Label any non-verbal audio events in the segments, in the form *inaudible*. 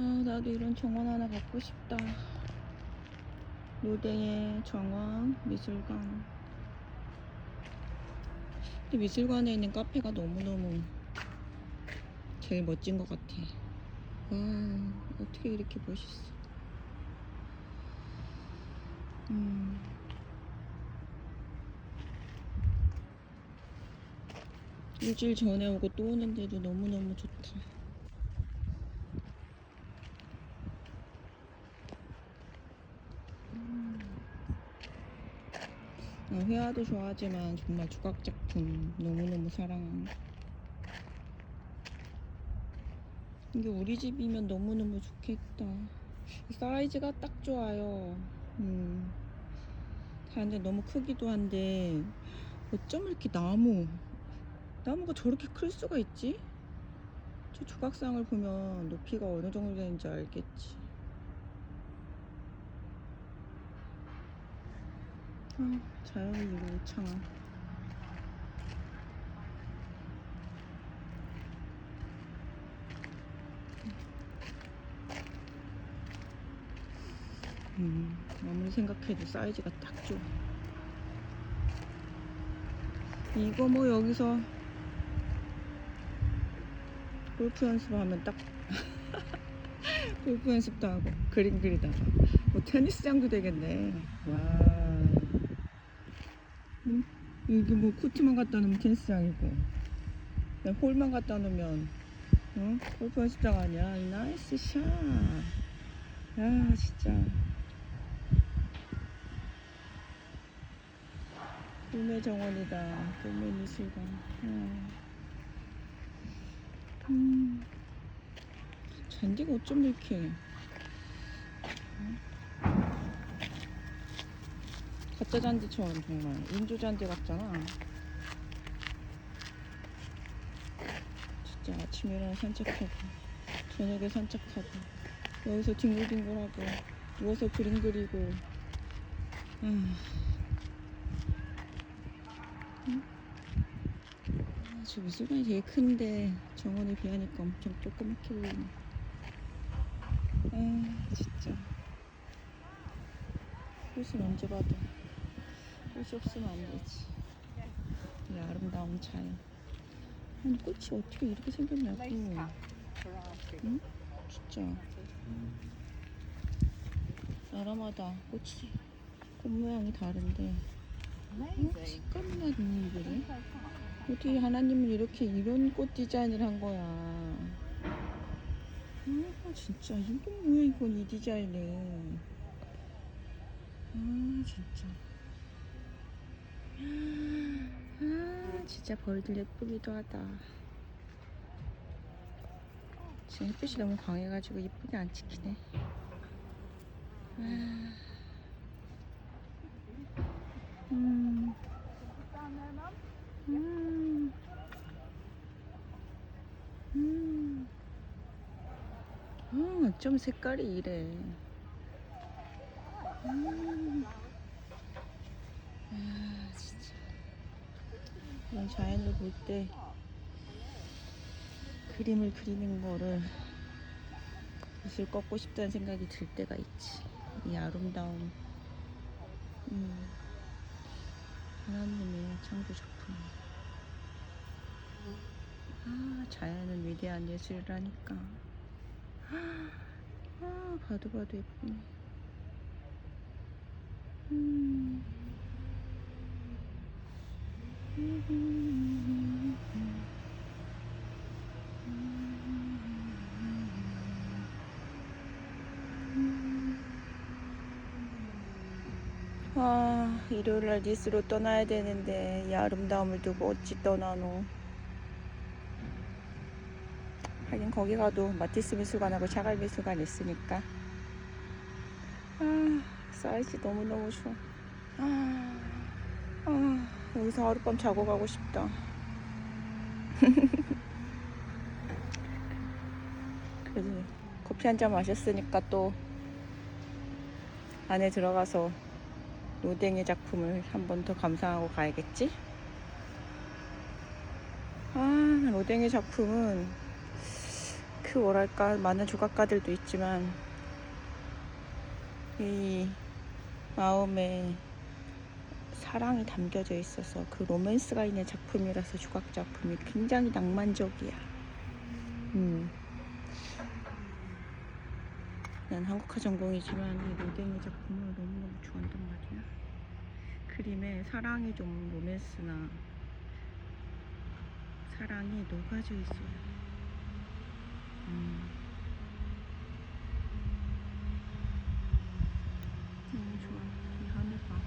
아, 나도 이런 정원 하나 갖고 싶다. 노댕의 정원 미술관. 근데 미술관에 있는 카페가 너무너무 제일 멋진 것 같아. 와, 어떻게 이렇게 멋있어. 음. 일주일 전에 오고 또 오는데도 너무너무 좋다. 나 회화도 좋아하지만 정말 조각 작품 너무너무 사랑한다. 이게 우리 집이면 너무너무 좋겠다. 사이즈가 딱 좋아요. 음. 근데 너무 크기도 한데 어쩜 이렇게 나무 나무가 저렇게 클 수가 있지? 저 조각상을 보면 높이가 어느 정도 되는지 알겠지. 아, 자연이 이거 우창아. 음, 아무리 생각해도 사이즈가 딱 좋아. 이거 뭐 여기서 골프 연습하면 딱 *laughs* 골프 연습도 하고 그림 그리다가 뭐 테니스장도 되겠네. 와. 음? 여기 뭐 코트만 갖다 놓으면 테니스장이고 홀만 갖다 놓으면 어? 골프 연습장 아니야. 나이스 샷. 야 진짜. 꿈의 정원이다. 꿈의 미술관. 음. 음. 잔디가 어쩜 이렇게 가짜 잔디처럼 정말 인조 잔디 같잖아. 진짜 아침에 일어나 산책하고 저녁에 산책하고 여기서 뒹굴뒹굴하고 누워서 그림 그리고 아. 아, 저 미술관이 되게 큰데 정원에 비하니까 엄청 조그맣게 보이네. 아 진짜 꽃을 언제 봐도 꽃이 없으면 안 되지. 이 아름다운 자연. 아니 꽃이 어떻게 이렇게 생겼냐고. 응? 진짜. 나라마다 꽃이 꽃 모양이 다른데 어? 색감만 있는 그래? 어떻게 하나님은 이렇게 이런 꽃 디자인을 한 거야? 아 진짜 이건 뭐야 이건 이 디자인은? 아 진짜. 아 진짜 벌들 예쁘기도 하다. 지금 햇빛이 너무 강해가지고 이쁘게 안 찍히네. 아. 음. 음. 음. 어, 어쩜 색깔이 이래. 음. 아, 진짜. 이런 자연을 볼 때 그림을 그리는 거를 붓을 꺾고 싶다는 생각이 들 때가 있지. 이 아름다운 음, 하나님의 창조 작품. 아, 자연은 위대한 예술이라니까. 아, 봐도 봐도 예쁘네. 음. 아, 일요일 날 니스로 떠나야 되는데 이 아름다움을 두고 어찌 떠나노. 하긴 거기 가도 마티스 미술관하고 샤갈 미술관 있으니까. 아, 사이즈 너무너무 좋아. 아, 아, 여기서 하룻밤 자고 가고 싶다. *laughs* 그래도 커피 한 잔 마셨으니까 또 안에 들어가서 노댕이 작품을 한 번 더 감상하고 가야겠지? 아, 노댕이 작품은 그 뭐랄까 많은 조각가들도 있지만 이 마음에 사랑이 담겨져 있어서 그 로맨스가 있는 작품이라서 조각 작품이 굉장히 낭만적이야. 음. 난 한국화 전공이지만 이 로댕의 작품을 너무너무 좋아한단 말이야. 그림에 사랑이 좀 로맨스나 사랑이 녹아져 있어요. 음. 너무 좋아. 이 하늘 봐.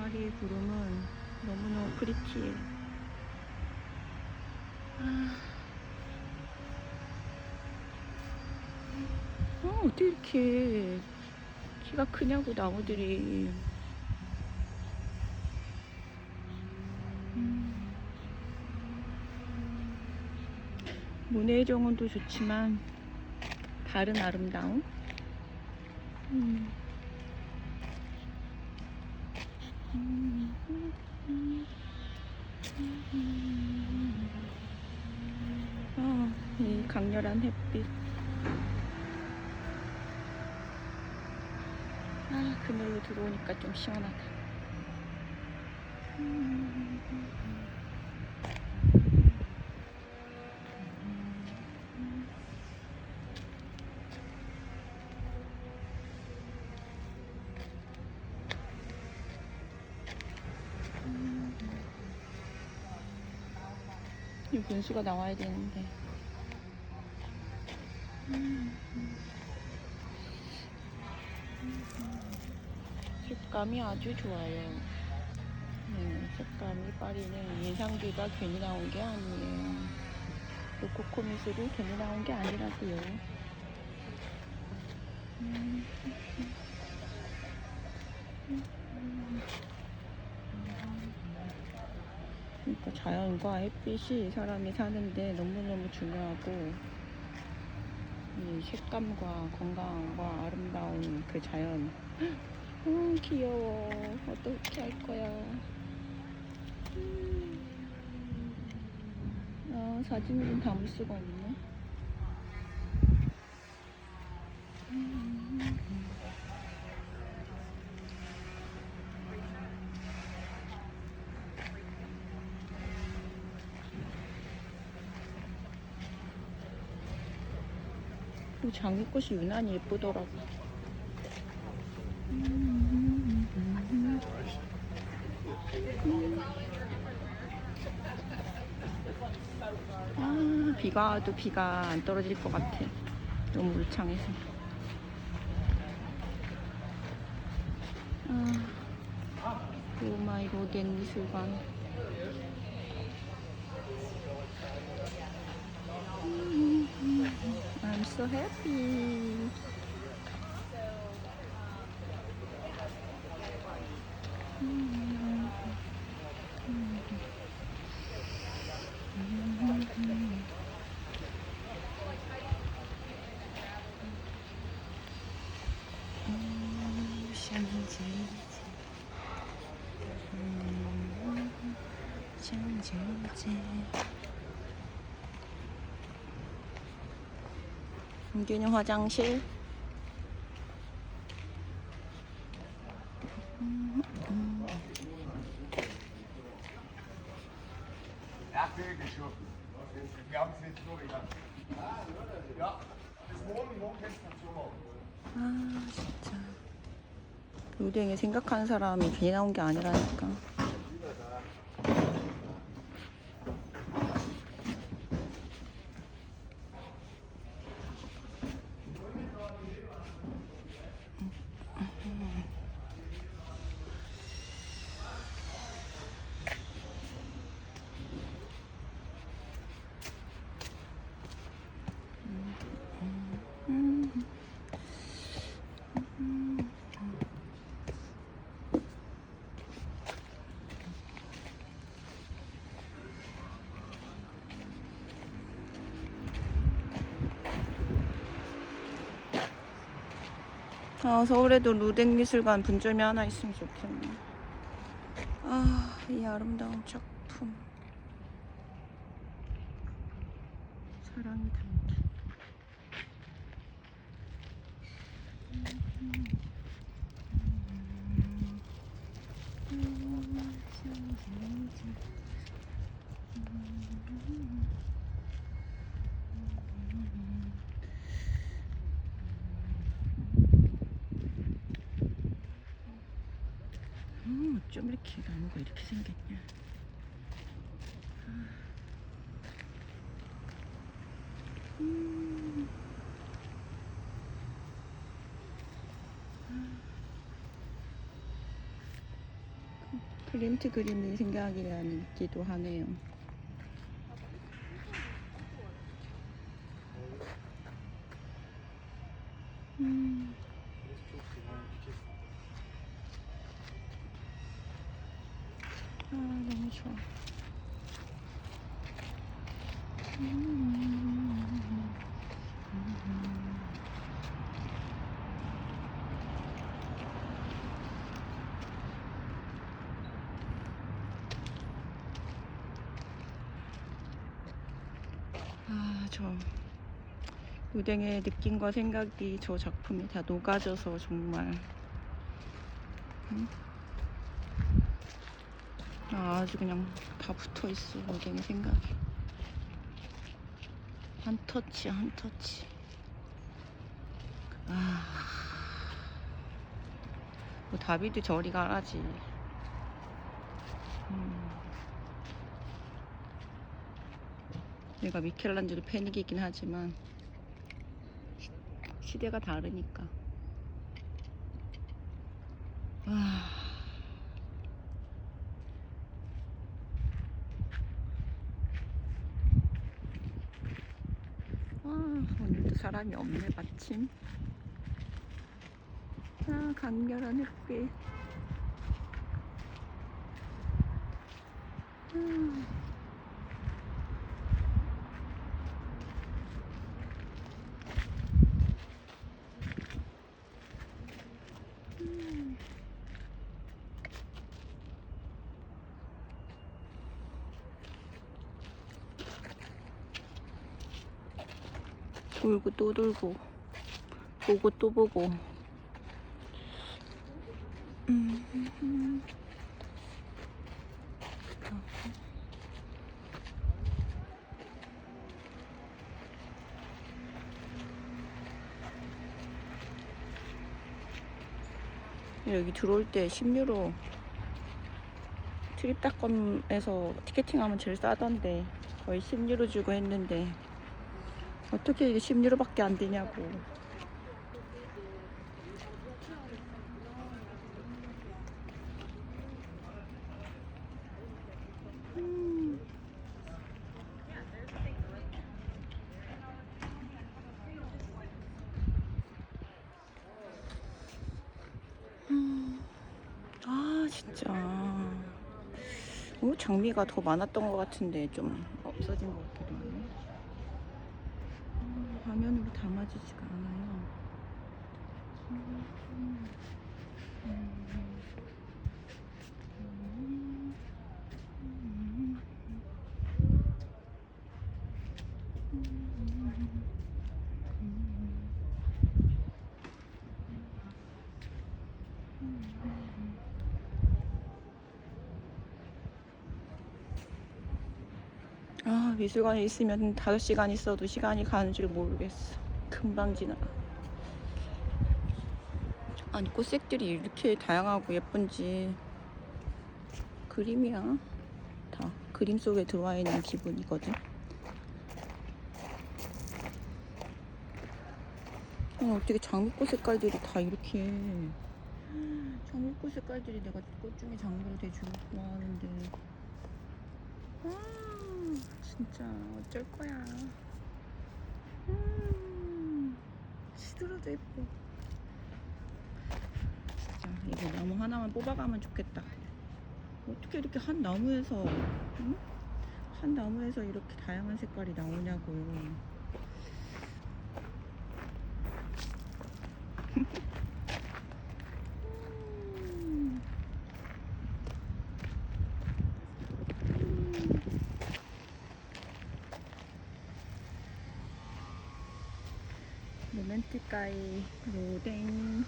파리의 구름은 너무너무 프리티해. 아. 어, 어떻게 이렇게 키가 크냐고 나무들이. 음. 모네의 정원도 좋지만 다른 아름다움. 음. 아, 이 강렬한 햇빛. 아, 그늘로 들어오니까 좀 시원하다. 이 분수가 나와야 되는데. 색감이 아주 좋아요. 네, 색감이 파리는 예상비가 괜히 나온 게 아니에요. 로코코 미술이 괜히 나온 게 아니라고요. 음. 그러니까 자연과 햇빛이 사람이 사는데 너무너무 중요하고 이 색감과 건강과 아름다운 그 자연. 음 귀여워. 어떻게 할 거야? 음. 아 사진을 좀 담을 수가 없네. 이 장미꽃이 유난히 예쁘더라고 아, 비가 와도 비가 안 떨어질 것 같아. 너무 울창해서. 아, 오마이 로덴 미술관. so happy. change, change. 은균이 화장실. 아 진짜 로댕이 생각하는 사람이 괜히 나온 게 아니라니까. 아, 서울에도 루댕 미술관 분점이 하나 있으면 좋겠네. 아, 이 아름다운 작품. 사랑이 담긴. 음, 어쩜 이렇게 나무가 이렇게 생겼냐. 음. 프린트 그림이 생각이 나기도 하네요. 음. 아, 너무 좋아. 아, 저 우댕의 느낌과 생각이 저 작품에 다 녹아져서 정말 음? 아, 아주 그냥 다 붙어 있어 우댕의 생각이 한 터치 한 터치 아, 뭐 다비드 저리 가라지 음. 내가 미켈란젤로 팬이긴 하지만 시- 시대가 다르니까. 아. 아, 오늘도 사람이 없네, 마침. 아, 강렬한 햇빛. 아. 돌고 또 돌고 보고 또 보고 음. 여기 들어올 때 10유로 트립닷컴에서 티켓팅하면 제일 싸던데 거의 10유로 주고 했는데 어떻게 이게 10유로밖에 안 되냐고. 음. 음. 아 장미가 더 많았던 것 같은데 좀 없어진 것 같기도 하네. 음, 화면으로 담아지지가 않아요. 미술관에 있으면 5시간 있어도 시간이 가는 줄 모르겠어. 금방 지나가. 아니, 꽃색들이 이렇게 다양하고 예쁜지. 그림이야. 다. 그림 속에 들어와 있는 기분이거든. 어, 어떻게 장미꽃 색깔들이 다 이렇게. 장미꽃 색깔들이 내가 꽃 중에 장미를 되게 좋아하는데. 아, 진짜 어쩔 거야. 음, 시들어도 예뻐. 진짜 이거 나무 하나만 뽑아가면 좋겠다. 어떻게 이렇게 한 나무에서, 응? 한 나무에서 이렇게 다양한 색깔이 나오냐고요. 음. 로맨틱가이 로댕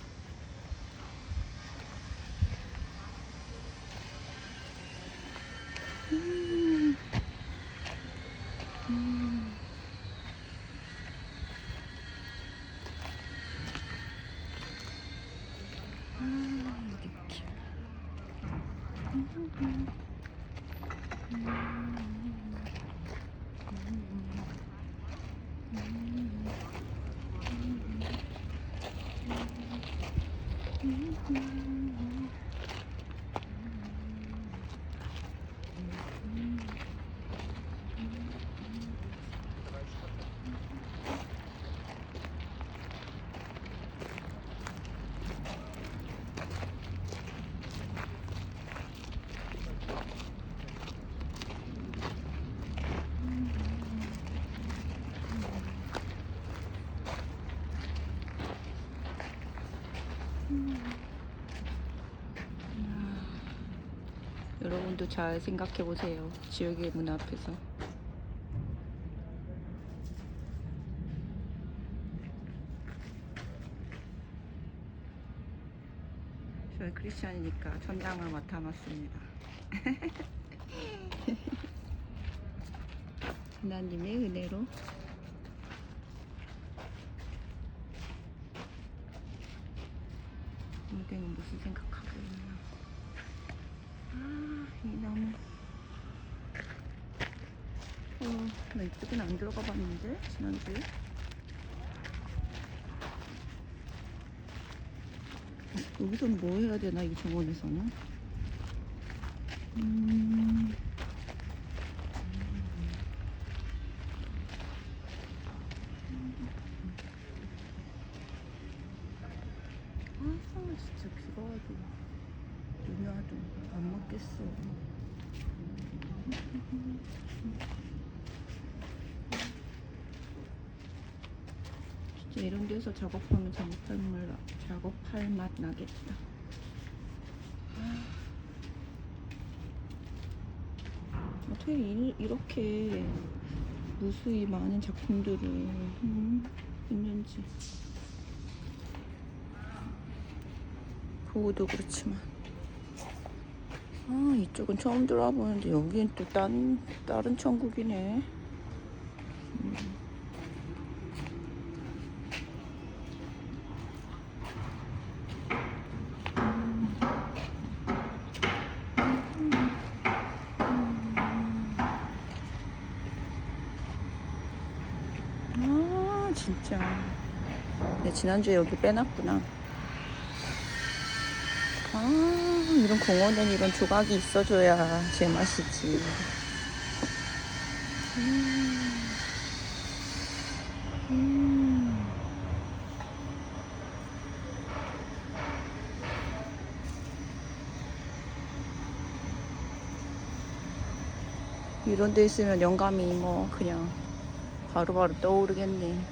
여러분도 잘 생각해 보세요. 지역의 문 앞에서. 저희 크리스찬이니까 천장을 맡아봤습니다. *laughs* 하나님의 은혜로 여기는 무슨 생각하고 있나? 아, 이 나무. 어, 나 이쪽은 안 들어가 봤는데, 지난주에. 여기서는 뭐 해야 되나, 이 정원에서는? 음. 아, 진짜 비가 와도 눈이 와도 안 먹겠어. 진짜 이런 데서 작업하면 작업할 맛, 작업할 맛 나겠다. 아. 어떻게 이, 이렇게 무수히 많은 작품들을 음, 있는지. 보호도 그렇지만 아 이쪽은 처음 들어와 보는데 여기는 또 딴, 다른 천국이네 음. 아 진짜 내 지난주에 여기 빼놨구나 공원엔 이런 조각이 있어줘야 제맛이지. 음. 음. 이런 데 있으면 영감이 뭐 그냥 바로바로 떠오르겠네.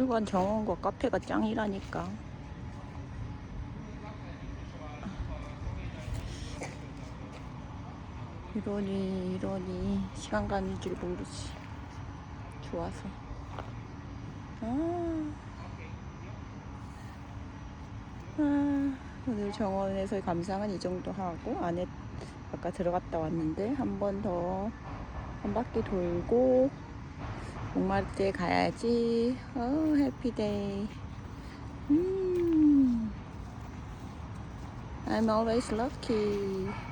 미술관 정원과 카페가 짱이라니까. 이러니 이러니 시간 가는 줄 모르지. 좋아서. 아. 아, 오늘 정원에서의 감상은 이 정도 하고 안에 아까 들어갔다 왔는데 한 번 더 한 바퀴 돌고 목마를 때 가야지. 어, 해피데이. 음. I'm always lucky.